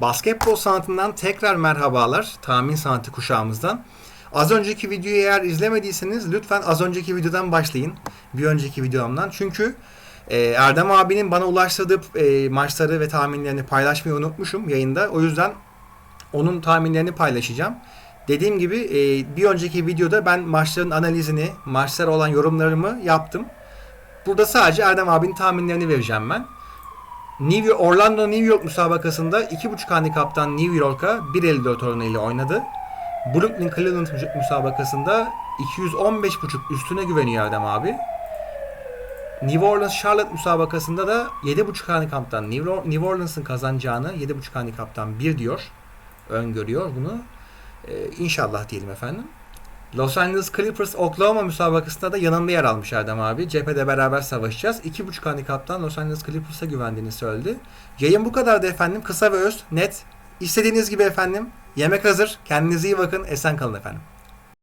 Basketbol sanatından tekrar merhabalar. Tahmin sanatı kuşağımızdan. Az önceki videoyu eğer izlemediyseniz lütfen az önceki videodan başlayın. Bir önceki videomdan. Çünkü e, Erdem abinin bana ulaştırdığı e, maçları ve tahminlerini paylaşmayı unutmuşum yayında. O yüzden onun tahminlerini paylaşacağım. Dediğim gibi e, bir önceki videoda ben maçların analizini, maçlara olan yorumlarımı yaptım. Burada sadece Erdem abinin tahminlerini vereceğim ben. New York, Orlando New York müsabakasında 2.5 handikaptan New York'a 1.54 oranıyla oynadı. Brooklyn Cleveland müs- müsabakasında 215.5 üstüne güveniyor Erdem abi. New Orleans Charlotte müsabakasında da 7.5 handikaptan New Orleans'ın kazanacağını 7.5 handikaptan 1 diyor. Öngörüyor bunu. Ee, inşallah diyelim efendim. Los Angeles Clippers Oklahoma müsabakasında da yanında yer almış Erdem abi. Cephede beraber savaşacağız. 2.5 handikaptan Los Angeles Clippers'a güvendiğini söyledi. Yayın bu kadardı efendim. Kısa ve öz, net. İstediğiniz gibi efendim. Yemek hazır. Kendinize iyi bakın. Esen kalın efendim.